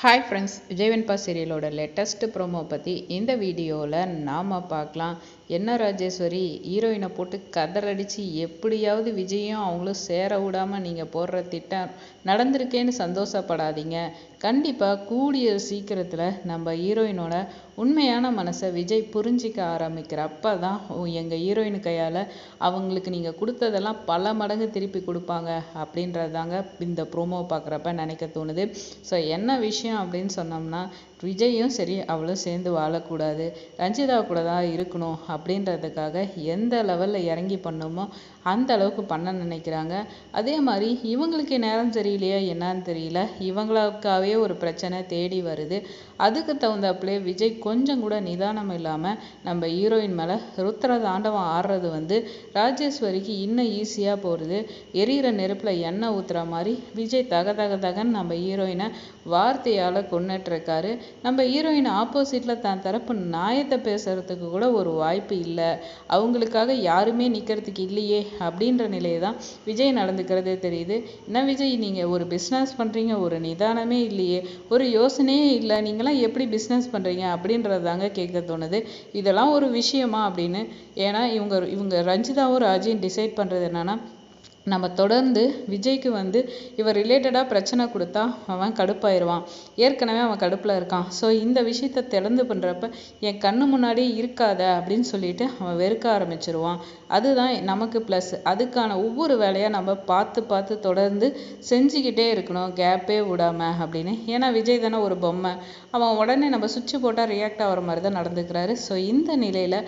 Hi friends விஜயவன்பா சீரியலோட latest promo பற்றி இந்த வீடியோவில் நாம் பார்க்கலாம். என்ன ராஜேஸ்வரி? ஹீரோயினை போட்டு கதறடிச்சு எப்படியாவது விஜயும் அவங்களும் சேர விடாமல் நீங்கள் போடுற திட்டம் நடந்திருக்கேன்னு சந்தோஷப்படாதீங்க. கண்டிப்பாக கூடிய சீக்கிரத்தில் நம்ம ஹீரோயினோட உண்மையான மனசை விஜய் புரிஞ்சிக்க ஆரம்பிக்கிறப்ப தான் எங்கள் ஹீரோயின் கையால் அவங்களுக்கு நீங்கள் கொடுத்ததெல்லாம் பல மடங்கு திருப்பி கொடுப்பாங்க அப்படின்றதாங்க இந்த ப்ரோமோ பார்க்குறப்ப நினைக்க தோணுது. ஸோ என்ன விஷயம் அப்படின்னு சொன்னோம்னா விஜயும் சரி அவளும் சேர்ந்து வாழக்கூடாது. ரஞ்சிதா கூட தான் இருக்கணும் அப்படின்றதுக்காக எந்த லெவலில் இறங்கி பண்ணுமோ அந்த அளவுக்கு பண்ண நினைக்கிறாங்க. அதே மாதிரி இவங்களுக்கு நேரம் சரியில்லையா என்னன்னு தெரியல. இவங்களுக்காகவே ஒரு பிரச்சனை தேடி வருது. அதுக்கு தகுந்தாப்புலே விஜய் கொஞ்சம் கூட நிதானம் இல்லாமல் நம்ம ஹீரோயின் மேலே ருத்ர தாண்டவம் ஆடுறது வந்து ராஜேஸ்வரிக்கு இன்னும் ஈஸியாக போகிறது எரியிற நெருப்பில் எண்ணெய் ஊற்றுற மாதிரி விஜய் தக தக தகன்னு நம்ம ஹீரோயினை வார்த்தையால் கொண்டுட்டுருக்காரு நம்ம ஹீரோயின் ஆப்போசிட்டில் தான் தரப்பு நியாயத்தை பேசுறதுக்கு கூட ஒரு வாய்ப்பு இல்லை. அவங்களுக்காக யாருமே நிற்கிறதுக்கு இல்லையே அப்படின்ற நிலையை தான் விஜய் நடந்துக்கிறதே தெரியுது. என்ன விஜய் நீங்கள் ஒரு பிஸ்னஸ் பண்ணுறீங்க ஒரு நிதானமே இல்லையே ஒரு யோசனையே இல்லை நீங்களாம் எப்படி பிஸ்னஸ் பண்ணுறீங்க அப்படின்றதாங்க கேட்க தோணுது. இதெல்லாம் ஒரு விஷயமா அப்படின்னு ஏன்னா இவங்க இவங்க ரஞ்சிதாவும் ராஜையும் டிசைட் பண்ணுறது என்னன்னா நம்ம தொடர்ந்து விஜய்க்கு வந்து இவர் ரிலேட்டடாக பிரச்சனை கொடுத்தா அவன் கடுப்பாயிருவான். ஏற்கனவே அவன் கடுப்பில் இருக்கான். ஸோ இந்த விஷயத்த திறந்து பண்ணுறப்ப என் கண்ணு முன்னாடி இருக்காத அப்படின்னு சொல்லிட்டு அவன் வெறுக்க ஆரம்பிச்சிருவான். அதுதான் நமக்கு ப்ளஸ் அதுக்கான ஒவ்வொரு வேலையாக நம்ம பார்த்து பார்த்து தொடர்ந்து செஞ்சுக்கிட்டே இருக்கணும். கேப்பே விடாம அப்படின்னு. ஏன்னா விஜய் தானே ஒரு பொம்மை. அவன் உடனே நம்ம சுவிட்ச் போட்டால் ரியாக்ட் ஆகிற மாதிரி தான் நடந்துக்கிறாரு. ஸோ இந்த நிலையில்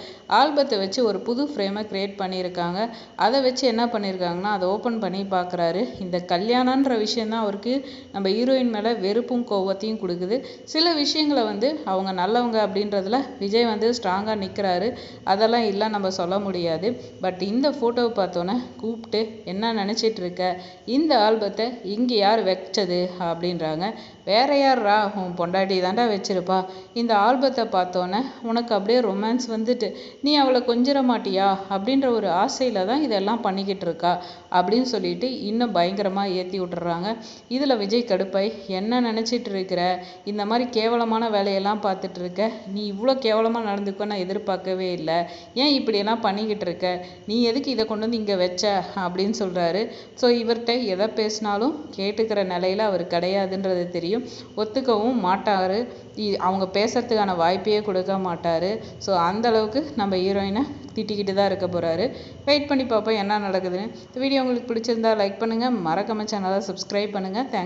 ஆல்பத்தை வச்சு ஒரு புது ஃப்ரேமை க்ரியேட் பண்ணியிருக்காங்க. அதை வச்சு என்ன பண்ணியிருக்காங்கன்னா அதை ஓப்பன் பண்ணி பார்க்குறாரு. இந்த கல்யாணன்ற விஷயந்தான் அவருக்கு நம்ம ஹீரோயின் மேலே வெறுப்பும் கோவத்தையும் கொடுக்குது. சில விஷயங்களை வந்து அவங்க நல்லவங்க அப்படின்றதுல விஜய் வந்து ஸ்ட்ராங்காக நிற்கிறாரு அதெல்லாம் இல்லை நம்ம சொல்ல முடியாது. பட் இந்த ஃபோட்டோவை பார்த்தோன்னே கூப்பிட்டு என்ன நினச்சிட்டு இருக்க? இந்த ஆல்பத்தை இங்கே யார் வச்சது? அப்படின்றாங்க. வேற யார்ரா? உன் பொண்டாட்டி தாண்டா வச்சிருப்பா. இந்த ஆல்பத்தை பார்த்தோன்னே உனக்கு அப்படியே ரொமான்ஸ் வந்துட்டு நீ அவளை கொஞ்சிட மாட்டியா? அப்படின்ற ஒரு ஆசையில் தான் இதெல்லாம் பண்ணிக்கிட்டு இருக்கா. அப்படின்னு சொல்லிட்டு இன்னும் பயங்கரமாக ஏற்றி விட்டுறாங்க. இதில் விஜய் கடுப்பாய் என்ன நினச்சிட்டு இருக்கிற? இந்த மாதிரி கேவலமான வேலையெல்லாம் பார்த்துட்டு இருக்க. நீ இவ்வளோ கேவலமாக நடந்துக்கோ நான் எதிர்பார்க்கவே இல்லை. ஏன் இப்படியெல்லாம் பண்ணிக்கிட்டு இருக்க? நீ எதுக்கு இதை கொண்டு வந்து இங்கே வச்ச? அப்படின்னு சொல்கிறாரு ஸோ இவர்கிட்ட எதை பேசினாலும் கேட்டுக்கிற நிலையில் அவர் கிடையாதுன்றது தெரியும். ஒத்துக்கவும் மாட்டார். அவங்க பேசுறதுக்கான வாய்ப்பையே கொடுக்க மாட்டார். ஸோ அந்த அளவுக்கு நம்ம ஹீரோயினை திட்டிக்கிட்டு தான் இருக்க போகிறாரு வெயிட் பண்ணி பார்ப்போம் என்ன நடக்குதுன்னு. வீடியோ வீடியோ உங்களுக்கு பிடிச்சிருந்தா லைக் பண்ணுங்கள் மறக்காம சேனலை சப்ஸ்கிரைப் பண்ணுங்கள் தேங்க்